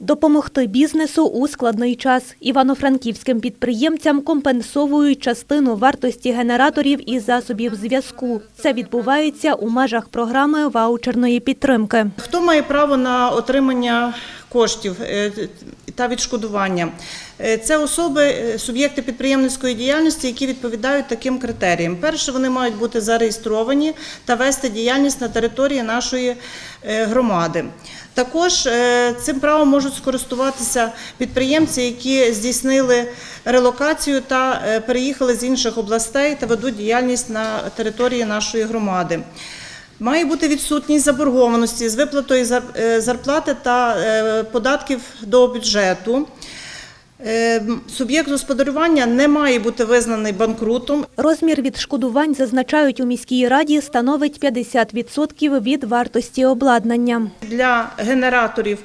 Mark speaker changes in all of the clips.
Speaker 1: Допомогти бізнесу у складний час. Івано-франківським підприємцям компенсовують частину вартості генераторів і засобів зв'язку. Це відбувається у межах програми ваучерної підтримки.
Speaker 2: Хто має право на отримання коштів е, та відшкодування? Е, Це особи, е, суб'єкти підприємницької діяльності, які відповідають таким критеріям. Перше, вони мають бути зареєстровані та вести діяльність на території нашої е, громади. Також цим правом можуть скористуватися підприємці, які здійснили релокацію та переїхали з інших областей та ведуть діяльність на території нашої громади. Має бути відсутність заборгованості з виплатою е, зарплати та е, податків до бюджету. Е, Суб'єкт господарювання не має бути визнаний банкрутом.
Speaker 1: Розмір відшкодувань, зазначають у міській раді, становить 50% від вартості обладнання.
Speaker 2: для генераторів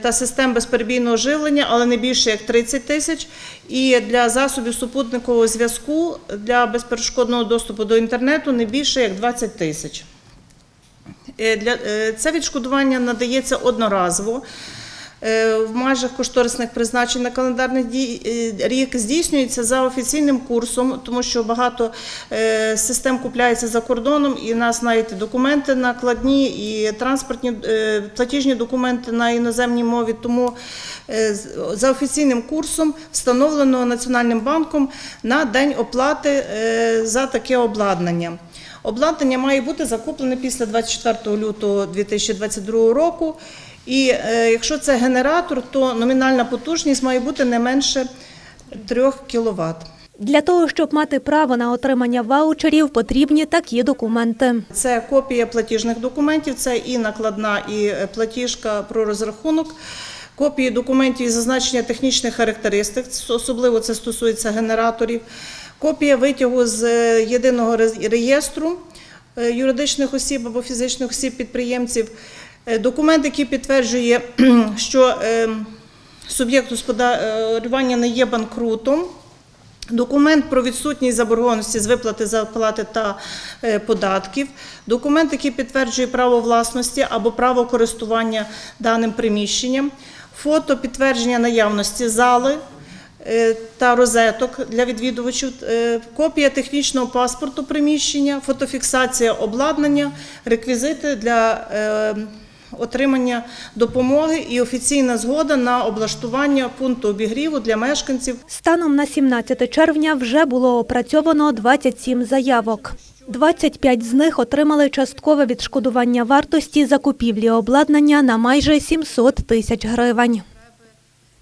Speaker 2: та систем безперебійного живлення, але не більше як 30 тисяч. І для засобів супутникового зв'язку для безперешкодного доступу до інтернету не більше як 20 тисяч. Е, Для, е, це відшкодування надається одноразово. Е, В межах кошторисних призначень на календарний рік здійснюється за офіційним курсом, тому що багато систем купляється за кордоном, і нас навіть документи накладні і транспортні платіжні документи на іноземній мові. Тому за офіційним курсом встановлено Національним банком на день оплати за таке обладнання. Обладнання має бути закуплене після 24 лютого 2022 року. І е, якщо це генератор, то номінальна потужність має бути не менше 3 кВт.
Speaker 1: Для того, щоб мати право на отримання ваучерів, потрібні такі документи.
Speaker 2: Це копія платіжних документів, це і накладна, і платіжка про розрахунок. Копії документів і зазначення технічних характеристик, особливо це стосується генераторів. Копія витягу з е, єдиного реєстру е, юридичних осіб або фізичних осіб підприємців. Е, Документ, який підтверджує, що е, суб'єкт господарювання не є банкрутом. Документ про відсутність заборгованості з виплати зарплати та податків, документ, який підтверджує право власності або право користування даним приміщенням, фото підтвердження наявності зали та розеток для відвідувачів, е, копія технічного паспорту приміщення, фотофіксація обладнання, реквізити для е, отримання допомоги і офіційна згода на облаштування пункту обігріву для мешканців
Speaker 1: Станом на 17 червня вже було опрацьовано 27 заявок. 25 з них отримали часткове відшкодування вартості закупівлі обладнання на майже 700 тисяч гривень.